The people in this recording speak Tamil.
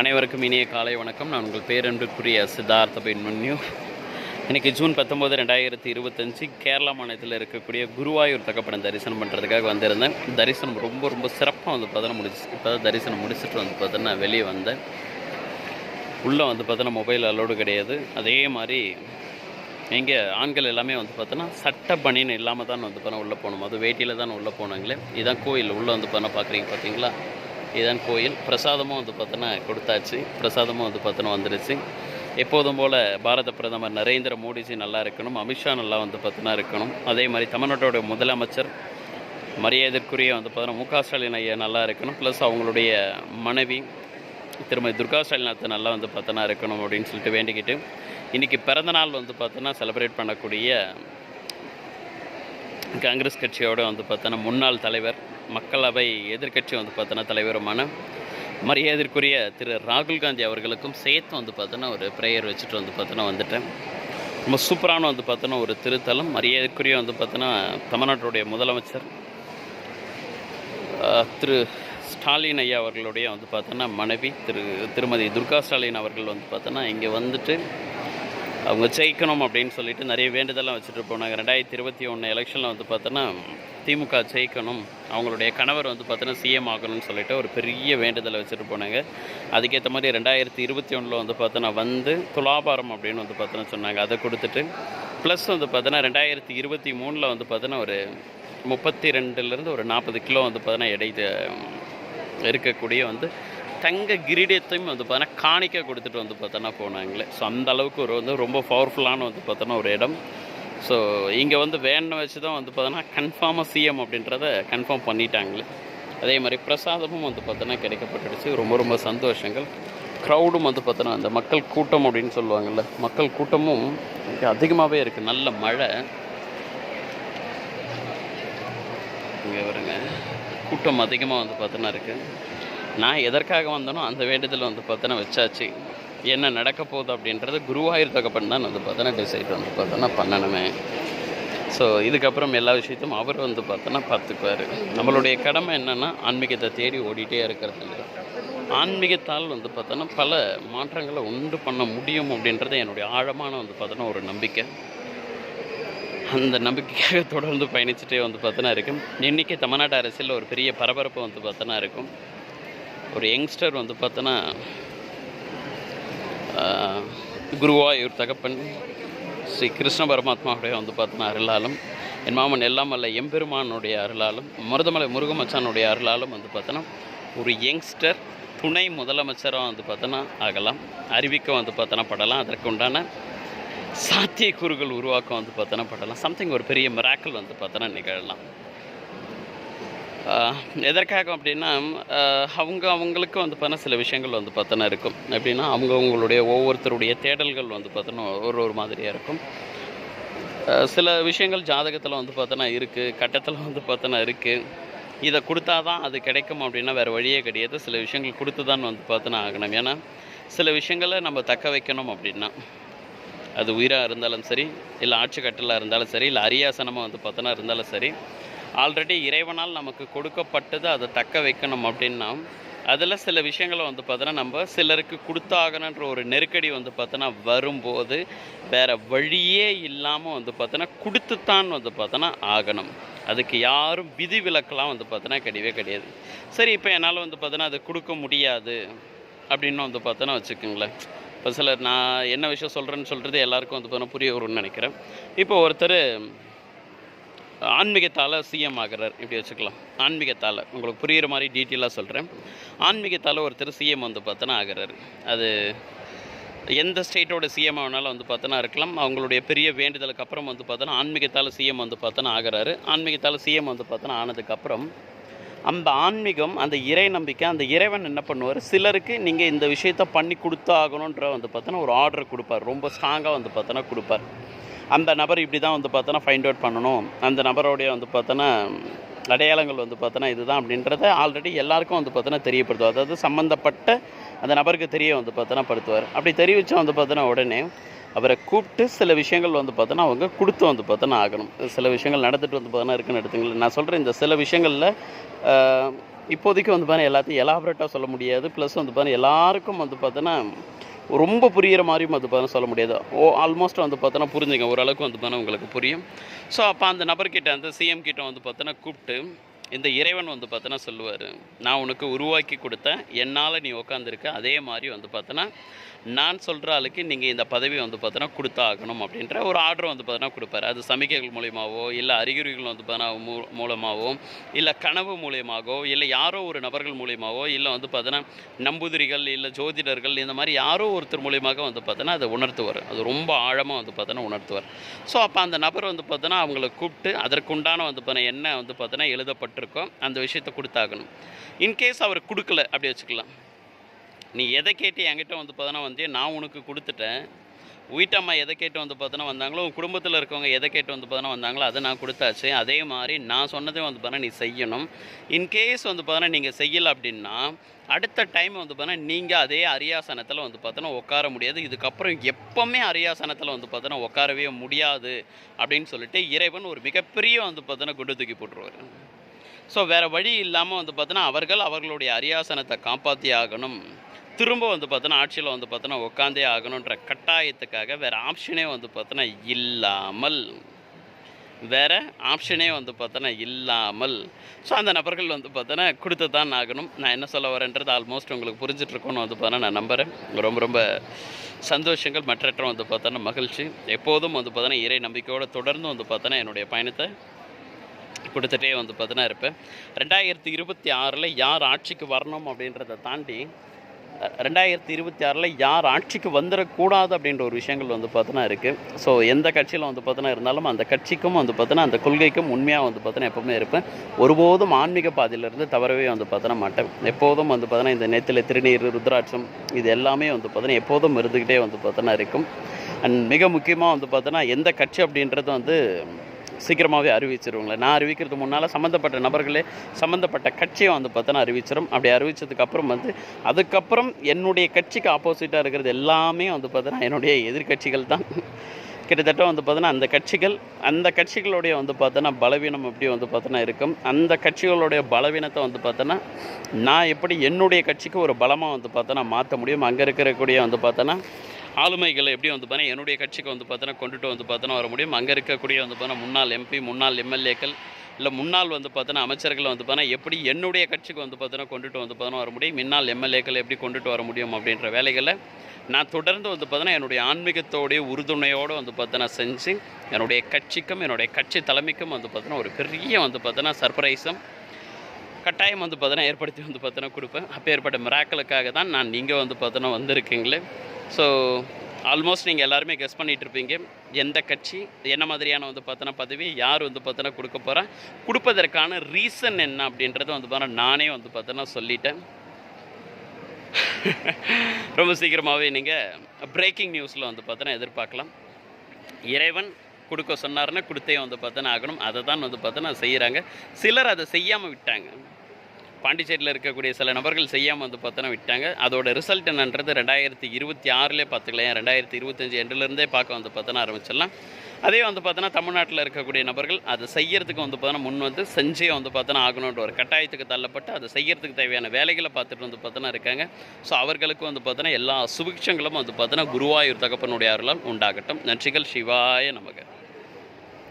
அனைவருக்கும் இனிய காலை வணக்கம். நான் உங்கள் பேரன்புக்குரிய சித்தார்த்த பெண்மன்யு இன்றைக்கி ஜூன் பத்தொம்போது ரெண்டாயிரத்தி இருபத்தஞ்சி. கேரளா மாநிலத்தில் இருக்கக்கூடிய குருவாயூர் தகப்படம் தரிசனம் பண்ணுறதுக்காக வந்திருந்தேன். தரிசனம் ரொம்ப ரொம்ப சிறப்பாக வந்து பார்த்தோன்னா முடிச்சு இப்போ தான் தரிசனம் முடிச்சுட்டு வந்து பார்த்தோன்னா வெளியே வந்தேன். உள்ளே வந்து பார்த்தோன்னா மொபைல் அலோடு கிடையாது. அதே மாதிரி இங்கே ஆண்கள் எல்லாமே வந்து பார்த்தோன்னா சட்ட பணின்னு இல்லாமல் தான் வந்து பார்த்தா உள்ளே போகணும். அது வேட்டியில் தான் உள்ளே போனாங்களே. இதான் கோயில் உள்ளே வந்து பார்த்தோன்னா பார்க்குறீங்க பார்த்தீங்களா? இதுதான் கோயில். பிரசாதமும் வந்து பார்த்தோன்னா கொடுத்தாச்சு. பிரசாதமும் வந்து பார்த்தோன்னா வந்துடுச்சு எப்போதும் போல் பாரத பிரதமர் நரேந்திர மோடிஜி நல்லா இருக்கணும். அமித்ஷா நல்லா வந்து பார்த்தோன்னா இருக்கணும். அதே மாதிரி தமிழ்நாட்டோட முதலமைச்சர் மரியாதைக்குரிய வந்து பார்த்தோன்னா மு க ஸ்டாலின் ஐயா நல்லா இருக்கணும். ப்ளஸ் அவங்களுடைய மனைவி திருமதி துர்கா ஸ்டாலினாத்தை நல்லா வந்து பார்த்தோன்னா இருக்கணும் அப்படின்னு சொல்லிட்டு வேண்டிக்கிட்டு இன்றைக்கி பிறந்தநாள் வந்து பார்த்தோன்னா செலிப்ரேட் பண்ணக்கூடிய காங்கிரஸ் கட்சியோட வந்து பார்த்தோன்னா முன்னாள் தலைவர் மக்களவை எதிர்க்கட்சி வந்து பார்த்தோன்னா தலைவருமான மரியாதைக்குரிய திரு ராகுல் காந்தி அவர்களுக்கும் சேர்த்து வந்து பார்த்தோன்னா ஒரு ப்ரேயர் வச்சுட்டு வந்து பார்த்தோன்னா வந்துட்டேன். ரொம்ப சூப்பரான வந்து பார்த்தோன்னா ஒரு திருத்தலம். மரியாதைக்குரிய வந்து பார்த்தோன்னா தமிழ்நாட்டுடைய முதலமைச்சர் திரு ஸ்டாலின் ஐயா அவர்களுடைய வந்து பார்த்தோன்னா மனைவி திரு திருமதி துர்கா ஸ்டாலின் அவர்கள் வந்து பார்த்தோன்னா இங்கே வந்துட்டு அவங்க ஜெயிக்கணும் அப்படின்னு சொல்லிட்டு நிறைய வேண்டுதலாம் வச்சுட்டு போனாங்க ரெண்டாயிரத்தி இருபத்தி ஒன்று எலெக்ஷனில் வந்து பார்த்தோன்னா திமுக ஜெயிக்கணும். அவங்களுடைய கணவர் வந்து பார்த்தோன்னா சிஎம் ஆகணும்னு சொல்லிட்டு ஒரு பெரிய வேண்டுதலை வச்சுட்டு போனாங்க. அதுக்கேற்ற மாதிரி ரெண்டாயிரத்தி இருபத்தி ஒன்றில் வந்து பார்த்தோன்னா வந்து துலாபாரம் அப்படின்னு வந்து பார்த்தோன்னா சொன்னாங்க. அதை கொடுத்துட்டு ப்ளஸ் வந்து பார்த்தோன்னா ரெண்டாயிரத்தி இருபத்தி மூணில் வந்து பார்த்தோன்னா ஒரு முப்பத்தி ரெண்டுலேருந்து ஒரு நாற்பது கிலோ வந்து பார்த்தோன்னா எடை இருக்கக்கூடிய வந்து தங்க கிரீடத்தையும் வந்து பார்த்தோன்னா காணிக்க கொடுத்துட்டு வந்து பார்த்தோன்னா போனாங்களே. ஸோ அந்த அளவுக்கு ஒரு வந்து ரொம்ப பவர்ஃபுல்லான வந்து பார்த்தோன்னா ஒரு இடம். ஸோ இங்கே வந்து வேண்டை வச்சு தான் வந்து பார்த்தோன்னா கன்ஃபார்மாக சிஎம் அப்படின்றத கன்ஃபார்ம் பண்ணிட்டாங்களே. அதே மாதிரி பிரசாதமும் வந்து பார்த்தோன்னா கிடைக்கப்பட்டுடுச்சு. ரொம்ப ரொம்ப சந்தோஷங்கள். க்ரௌடும் வந்து பார்த்தோன்னா அந்த மக்கள் கூட்டம் அப்படின்னு சொல்லுவாங்கள்ல மக்கள் கூட்டமும் இங்கே அதிகமாகவே இருக்குது நல்ல மழை. இங்கே வருங்க கூட்டம் அதிகமாக வந்து பார்த்தோன்னா இருக்குது நான் எதற்காக வந்தனோ அந்த வேண்டுதல் வந்து பார்த்தோன்னா வச்சாச்சு. என்ன நடக்க போகுது அப்படின்றது குருவாயூர் தகப்பன் தான் வந்து பார்த்தோன்னா டிசைட் வந்து பார்த்தோன்னா பண்ணணுமே. ஸோ இதுக்கப்புறம் எல்லா விஷயத்தையும் அவர் வந்து பார்த்தோன்னா பார்த்துக்குவார். நம்மளுடைய கடமை என்னென்னா ஆன்மீகத்தை தேடி ஓடிட்டே இருக்கிறது ஆன்மீகத்தால் வந்து பார்த்தோன்னா பல மாற்றங்களை உண்டு பண்ண முடியும் அப்படின்றது என்னுடைய ஆழமான வந்து பார்த்தோன்னா ஒரு நம்பிக்கை. அந்த நம்பிக்கையாக தொடர்ந்து பயணிச்சுட்டே வந்து பார்த்தோன்னா இருக்கும். இன்றைக்கி தமிழ்நாட்டு அரசியலில் ஒரு பெரிய பரபரப்பு வந்து பார்த்தோன்னா இருக்கும். ஒரு யங்ஸ்டர் வந்து பார்த்தோன்னா குருவாயூர் தகப்பன் ஸ்ரீ கிருஷ்ண பரமாத்மாவுடைய வந்து பார்த்தோன்னா அருளாலும் என் மாமன் எல்லாம் அல்ல எம்பெருமானுடைய அருளாலும் மருதமலை முருகமச்சானுடைய அருளாலும் வந்து பார்த்தோன்னா ஒரு யங்ஸ்டர் துணை முதலமைச்சராக வந்து பார்த்தோன்னா ஆகலாம். அறிவிக்க வந்து பார்த்தோன்னா படலாம். அதற்கு உண்டான சாத்தியக்கூறுகள் உருவாக்கம் வந்து பார்த்தோன்னா படலாம். சம்திங் ஒரு பெரிய மிராக்கள் வந்து பார்த்தோன்னா நிகழலாம். எதற்காக அப்படின்னா அவங்க அவங்களுக்கு வந்து பார்த்தா சில விஷயங்கள் வந்து பார்த்தோன்னா இருக்கும். எப்படின்னா அவங்கவுங்களுடைய ஒவ்வொருத்தருடைய தேடல்கள் வந்து பார்த்தோன்னா ஒரு ஒரு மாதிரியாக இருக்கும். சில விஷயங்கள் ஜாதகத்தில் வந்து பார்த்தோன்னா இருக்குது கட்டத்தில் வந்து பார்த்தோன்னா இருக்குது இதை கொடுத்தா தான் அது கிடைக்கும் அப்படின்னா வேறு வழியே கிடையாது. சில விஷயங்கள் கொடுத்து தான் வந்து பார்த்தோன்னா ஆகணும். ஏன்னா சில விஷயங்களை நம்ம தக்க வைக்கணும் அப்படின்னா அது உயிராக இருந்தாலும் சரி இல்லை ஆட்சி கட்டலாக இருந்தாலும் சரி இல்லை அரியாசனமாக வந்து பார்த்தோன்னா இருந்தாலும் சரி ஆல்ரெடி இறைவனால் நமக்கு கொடுக்கப்பட்டது அதை தக்க வைக்கணும் அப்படின்னா அதில் சில விஷயங்களை வந்து பார்த்தோன்னா நம்ம சிலருக்கு கொடுத்தாகணுன்ற ஒரு நெருக்கடி வந்து பார்த்தோன்னா வரும்போது வேறு வழியே இல்லாமல் வந்து பார்த்தோன்னா கொடுத்துத்தான் வந்து பார்த்தோன்னா ஆகணும். அதுக்கு யாரும் விதி விலக்கெலாம் வந்து பார்த்தோன்னா கிடையவே கிடையாது. சரி இப்போ என்னால் வந்து பார்த்தோன்னா அது கொடுக்க முடியாது அப்படின்னு வந்து பார்த்தோன்னா வச்சுக்கோங்களேன். இப்போ சிலர் நான் என்ன விஷயம் சொல்கிறேன்னு சொல்கிறது எல்லாருக்கும் வந்து பார்த்தோன்னா புரிய வரும்னு நினைக்கிறேன். இப்போ ஒருத்தர் ஆன்மீகத்தால் சிஎம் ஆகிறார். இப்படி வச்சுக்கலாம். ஆன்மீகத்தால். உங்களுக்கு புரிகிற மாதிரி டீட்டெயிலாக சொல்கிறேன் ஆன்மீகத்தால் ஒருத்தர் சிஎம் வந்து பார்த்தோன்னா ஆகிறாரு. அது எந்த ஸ்டேட்டோட சிஎம் ஆனாலும் வந்து பார்த்தோன்னா இருக்கலாம். அவங்களுடைய பெரிய வேண்டுதலுக்கு அப்புறம் வந்து பார்த்தோன்னா ஆன்மீகத்தால் சிஎம் வந்து பார்த்தோன்னா ஆகிறாரு. ஆன்மீகத்தால் சிஎம் வந்து பார்த்தோன்னா ஆனதுக்கப்புறம் அந்த ஆன்மீகம் அந்த இறை நம்பிக்கை அந்த இறைவன் என்ன பண்ணுவார்? சிலருக்கு நீங்கள் இந்த விஷயத்த பண்ணி கொடுத்தாகணுன்ற வந்து பார்த்தோன்னா ஒரு ஆர்டர் கொடுப்பார். ரொம்ப ஸ்ட்ராங்காக வந்து பார்த்தோன்னா கொடுப்பார். அந்த நபர் இப்படி தான் வந்து பார்த்தோன்னா ஃபைண்ட் அவுட் பண்ணணும். அந்த நபரோடைய வந்து பார்த்தோன்னா அடையாளங்கள் வந்து பார்த்தோன்னா இதுதான் அப்படின்றத ஆல்ரெடி எல்லாருக்கும் வந்து பார்த்தோன்னா தெரியப்படுத்துவார். அதாவது சம்மந்தப்பட்ட அந்த நபருக்கு தெரிய வந்து பார்த்தோன்னா படுத்துவார். அப்படி தெரிவித்து வந்து பார்த்தோன்னா உடனே அவரை கூப்பிட்டு சில விஷயங்கள் வந்து பார்த்தோன்னா அவங்க கொடுத்து வந்து பார்த்தோன்னா ஆகணும். சில விஷயங்கள் நடந்துட்டு வந்து பார்த்தோன்னா இருக்குன்னு எடுத்துங்களேன். நான் சொல்கிறேன் இந்த சில விஷயங்களில் இப்போதைக்கு வந்து பார்த்தீங்கன்னா எல்லாத்தையும் எலாபரேட்டாக சொல்ல முடியாது. ப்ளஸ் வந்து பார்த்தீங்கன்னா எல்லாருக்கும் வந்து பார்த்தோன்னா ரொம்ப புரிகிற மாதிரியும் வந்து பார்த்தா சொல்ல முடியாது. ஓ ஆல்மோஸ்ட் வந்து பார்த்தோன்னா புரிஞ்சுங்க ஓரளவுக்கு வந்து பார்த்தீங்கன்னா உங்களுக்கு புரியும். ஸோ அப்போ அந்த நபர்கிட்ட அந்த சிஎம் கிட்ட வந்து பார்த்தோன்னா கூப்பிட்டு இந்த இறைவன் வந்து பார்த்தோன்னா சொல்லுவார் நான் உனக்கு உருவாக்கி கொடுத்தேன் என்னால் நீ உட்காந்துருக்க அதே மாதிரி வந்து பார்த்தோன்னா நான் சொல்கிற ஆளுக்கு நீங்கள் இந்த பதவி வந்து பார்த்தோன்னா கொடுத்தாகணும் அப்படின்ற ஒரு ஆர்டர் வந்து பார்த்தோன்னா கொடுப்பாரு அது சமிக்கைகள் மூலியமாகவோ இல்லை அறிகுறிகள் வந்து பார்த்தோன்னா மூ மூலமாகவோ இல்லை கனவு மூலியமாகவோ இல்லை யாரோ ஒரு நபர்கள் மூலியமாகவோ இல்லை வந்து பார்த்தோன்னா நம்புதிரிகள் இல்லை ஜோதிடர்கள் இந்த மாதிரி யாரோ ஒருத்தர் மூலியமாக வந்து பார்த்தோன்னா அதை உணர்த்துவார் அது ரொம்ப ஆழமாக வந்து பார்த்தோன்னா உணர்த்துவார் ஸோ அப்போ அந்த நபர் வந்து பார்த்தோன்னா அவங்கள கூப்பிட்டு அதற்குண்டான வந்து பார்த்தோன்னா என்ன வந்து பார்த்தோன்னா எழுதப்பட்டிருக்கோ அந்த விஷயத்தை கொடுத்தாகணும். இன்கேஸ் அவர் கொடுக்கல அப்படி வச்சுக்கலாம். நீ எதை கேட்டு என்கிட்ட வந்து பார்த்தோன்னா வந்து நான் உனக்கு கொடுத்துட்டேன். வீட்டம்மா எதை கேட்டு வந்து பார்த்தோன்னா வந்தாங்களோ உன் குடும்பத்தில் இருக்கவங்க எதை கேட்டு வந்து பார்த்தோன்னா வந்தாங்களோ அதை நான் கொடுத்தாச்சு. அதே மாதிரி நான் சொன்னதே வந்து பார்த்தோன்னா நீ செய்யணும். இன்கேஸ் வந்து பார்த்தோன்னா நீங்கள் செய்யலை அப்படின்னா அடுத்த டைம் வந்து பார்த்தோன்னா நீங்கள் அதே அரியாசனத்தில் வந்து பார்த்தோன்னா உட்கார முடியாது. இதுக்கப்புறம் எப்போவுமே அரியாசனத்தில் வந்து பார்த்தோன்னா உட்காரவே முடியாது. அப்படின்னு சொல்லிட்டு இறைவன் ஒரு மிகப்பெரிய வந்து பார்த்தோன்னா குண்டு தூக்கி போட்டுருவார். ஸோ வேறு வழி இல்லாமல் வந்து பார்த்தோன்னா அவர்கள் அவர்களுடைய அரியாசனத்தை காப்பாற்றி ஆகணும் திரும்ப வந்து பார்த்தோன்னா ஆட்சியில் வந்து பார்த்தோன்னா உட்காந்தே ஆகணுன்ற கட்டாயத்துக்காக வேறு ஆப்ஷனே வந்து பார்த்தோன்னா இல்லாமல் வேறு ஆப்ஷனே வந்து பார்த்தோன்னா இல்லாமல் ஸோ அந்த நபர்கள் வந்து பார்த்தோன்னா கொடுத்து தான் ஆகணும் நான் என்ன சொல்ல வரேன்றது ஆல்மோஸ்ட் உங்களுக்கு புரிஞ்சிட்ருக்கோன்னு வந்து பார்த்தோன்னா நான் நம்புகிறேன் ரொம்ப ரொம்ப சந்தோஷங்கள் மற்றற்ற வந்து பார்த்தோன்னா மகிழ்ச்சி எப்போதும் வந்து பார்த்தோன்னா இறை நம்பிக்கையோடு தொடர்ந்து வந்து பார்த்தோன்னா என்னுடைய பயணத்தை கொடுத்துட்டே வந்து பார்த்தினா இருப்பேன். ரெண்டாயிரத்தி இருபத்தி ஆறில் யார் ஆட்சிக்கு வரணும் அப்படின்றத தாண்டி ரெண்டாயிரத்தி இருபத்தி ஆறில் யார் ஆட்சிக்கு வந்துடக்கூடாது அப்படின்ற ஒரு விஷயங்கள் வந்து பார்த்தோன்னா இருக்குது ஸோ எந்த கட்சியில் வந்து பார்த்தோன்னா இருந்தாலும் அந்த கட்சிக்கும் வந்து பார்த்தோன்னா அந்த கொள்கைக்கும் உண்மையாக வந்து பார்த்தோன்னா எப்போவுமே இருப்பேன். ஒருபோதும் ஆன்மீக பாதையிலிருந்து தவறவே வந்து பார்த்தோன்னா மாட்டேன். எப்போதும் வந்து பார்த்தோன்னா இந்த நேத்தில் திருநீர் ருத்ராட்சம் இது எல்லாமே வந்து பார்த்தோன்னா எப்போதும் இருந்துக்கிட்டே வந்து பார்த்தோன்னா இருக்கும். அண்ட் மிக முக்கியமாக வந்து பார்த்தோன்னா எந்த கட்சி அப்படின்றது வந்து சீக்கிரமாகவே அறிவிச்சிருவாங்களே. நான் அறிவிக்கிறதுக்கு முன்னால் சம்மந்தப்பட்ட நபர்களே சம்மந்தப்பட்ட கட்சியை வந்து பார்த்தோன்னா அறிவிச்சிடும் அப்படி அறிவிச்சதுக்கு அப்புறம் வந்து அதுக்கப்புறம் என்னுடைய கட்சிக்கு ஆப்போசிட்டாக இருக்கிறது எல்லாமே வந்து பார்த்தோன்னா என்னுடைய எதிர்க்கட்சிகள் தான். கிட்டத்தட்ட வந்து பார்த்தோன்னா அந்த கட்சிகள் அந்த கட்சிகளுடைய வந்து பார்த்தோன்னா பலவீனம் எப்படி வந்து பார்த்தோன்னா இருக்கும் அந்த கட்சிகளுடைய பலவீனத்தை வந்து பார்த்தோன்னா நான் எப்படி என்னுடைய கட்சிக்கு ஒரு பலமாக வந்து பார்த்தோன்னா மாற்ற முடியும்? அங்கே இருக்கக்கூடிய வந்து பார்த்தோன்னா ஆளுமைகளை எப்படி வந்து பார்த்தா என்னுடைய கட்சிக்கு வந்து பார்த்தோன்னா கொண்டுட்டு வந்து பார்த்தோன்னா வர முடியும். அங்கே இருக்கக்கூடிய வந்து பார்த்தோன்னா முன்னாள் எம்பி முன்னாள் எம்எல்ஏக்கள் இல்லை முன்னாள் வந்து பார்த்தோன்னா அமைச்சர்கள் வந்து பார்த்தோன்னா எப்படி என்னுடைய கட்சிக்கு வந்து பார்த்தோன்னா கொண்டுட்டு வந்து பார்த்தோன்னா வர முடியும்? முன்னாள் எம்எல்ஏக்களை எப்படி கொண்டுட்டு வர முடியும் அப்படின்ற வேலைகளை நான் தொடர்ந்து வந்து பார்த்தோன்னா என்னுடைய ஆன்மீகத்தோடைய உறுதுணையோடு வந்து பார்த்தோன்னா செஞ்சு என்னுடைய கட்சிக்கும் என்னுடைய கட்சி தலைமைக்கும் வந்து பார்த்தோன்னா ஒரு பெரிய வந்து பார்த்தோன்னா சர்ப்ரைஸும் கட்டாயம் வந்து பார்த்தோன்னா ஏற்படுத்தி வந்து பார்த்தோன்னா கொடுப்பேன். அப்போ ஏற்பட்ட மிராக்களுக்காக தான் நான் நீங்கள் வந்து பார்த்தோன்னா வந்திருக்கீங்களே. ஸோ ஆல்மோஸ்ட் நீங்கள் எல்லாருமே கெஸ் பண்ணிகிட்டு இருப்பீங்க. எந்த கட்சி என்ன மாதிரியான வந்து பார்த்தோன்னா பதவி யார் வந்து பார்த்தோன்னா கொடுக்க போகிறா கொடுப்பதற்கான ரீசன் என்ன அப்படின்றத வந்து பார்த்தோன்னா நானே வந்து பார்த்தோன்னா சொல்லிட்டேன். ரொம்ப சீக்கிரமாகவே நீங்கள் பிரேக்கிங் நியூஸில் வந்து பார்த்தோன்னா எதிர்பார்க்கலாம். இறைவன் கொடுக்க சொன்னார்னா கொடுத்தே வந்து பார்த்தோன்னா ஆகணும் அதை தான் வந்து பார்த்தோன்னா செய்கிறாங்க சிலர் அதை செய்யாமல் விட்டாங்க பாண்டிச்சேரியில் இருக்கக்கூடிய சில நபர்கள் செய்யாமல் வந்து பார்த்தோன்னா விட்டாங்க அதோட ரிசல்ட் என்னன்றது ரெண்டாயிரத்தி இருபத்தி ஆறுலேயே பார்த்துக்கலாம் ரெண்டாயிரத்தி இருபத்தஞ்சி எண்டுலேருந்தே பார்க்க வந்து பார்த்தோன்னா ஆரம்பிச்சிடலாம் அதே வந்து பார்த்தோன்னா தமிழ்நாட்டில் இருக்கக்கூடிய நபர்கள் அதை செய்யறதுக்கு வந்து பார்த்தோன்னா முன் வந்து செஞ்சே வந்து பார்த்தோன்னா ஆகணுன்ற ஒரு கட்டாயத்துக்கு தள்ளப்பட்டு அதை செய்யறதுக்கு தேவையான வேலைகளை பார்த்துட்டு வந்து பார்த்தோன்னா இருக்காங்க ஸோ அவர்களுக்கு வந்து பார்த்தோன்னா எல்லா சுபிக்ஷங்களும் வந்து பார்த்தோன்னா குருவாயூர் தகப்பனுடைய அருளால் உண்டாகட்டும் நன்றிகள் சிவாய நமக்கு